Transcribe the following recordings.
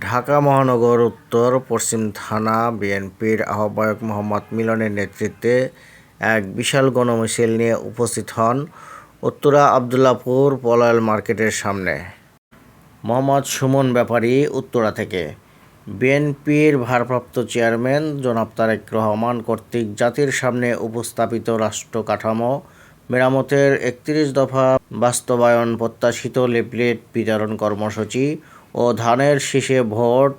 ঢাকা মহানগর উত্তর পশ্চিম থানা বিএনপির আহ্বায়ক মোহাম্মদ মিলনের নেতৃত্বে এক বিশাল গণমিছিল নিয়ে উপস্থিত হন উত্তরা আবদুল্লাপুর পলয়েল মার্কেটের সামনে। মোহাম্মদ সুমন ব্যাপারী উত্তরা থেকে। বিএনপির ভারপ্রাপ্ত চেয়ারম্যান জনাব তারেক রহমান কর্তৃক জাতির সামনে উপস্থাপিত রাষ্ট্র কাঠামো, মেরামতের একত্রিশ দফা বাস্তবায়ন প্রত্যাশিত লিফলেট বিতরণ কর্মসূচি ও ধানের শীষে ভোট,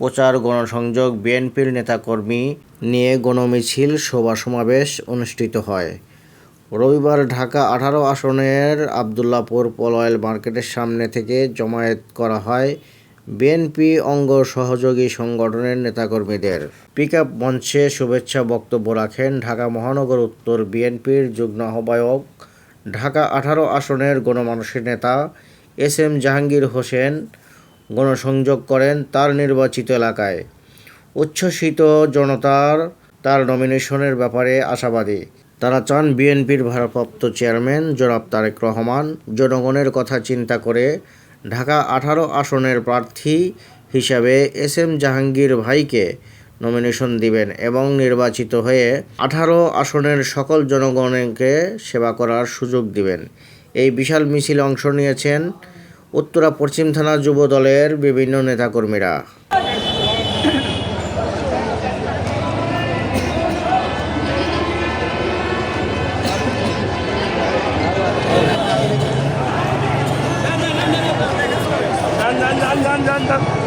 প্রচার, গণসংযোগ, বিএনপির নেতাকর্মী নিয়ে গণমিছিল, সভা সমাবেশ অনুষ্ঠিত হয়। রবিবার ঢাকা আঠারো আসনের আবদুল্লাপুর পলয়েল মার্কেটের সামনে থেকে জমায়েত করা হয় বিএনপি অঙ্গ সহযোগী সংগঠনের নেতাকর্মীদের। পিক আপ মঞ্চে শুভেচ্ছা বক্তব্য রাখেন ঢাকা মহানগর উত্তর বিএনপির যুগ্ম আহ্বায়ক, ঢাকা আঠারো আসনের গণমানুষের নেতা এস এম জাহাঙ্গীর হোসেন গণসংযোগ করেন তার নির্বাচিত এলাকায়। উচ্ছ্বসিত জনতার তার নমিনেশনের ব্যাপারে আশাবাদী। তারা চান বিএনপির ভারপ্রাপ্ত চেয়ারম্যান জনাব তারেক রহমান জনগণের কথা চিন্তা করে ঢাকা আঠারো আসনের প্রার্থী হিসাবে এস এম জাহাঙ্গীর ভাইকে নমিনেশন দিবেন এবং নির্বাচিত হয়ে আঠারো আসনের সকল জনগণকে সেবা করার সুযোগ দিবেন। এই বিশাল মিছিলে অংশ নিয়েছেন উত্তরা পশ্চিম থানা যুব দলের বিভিন্ন নেতাকর্মীরা। Done,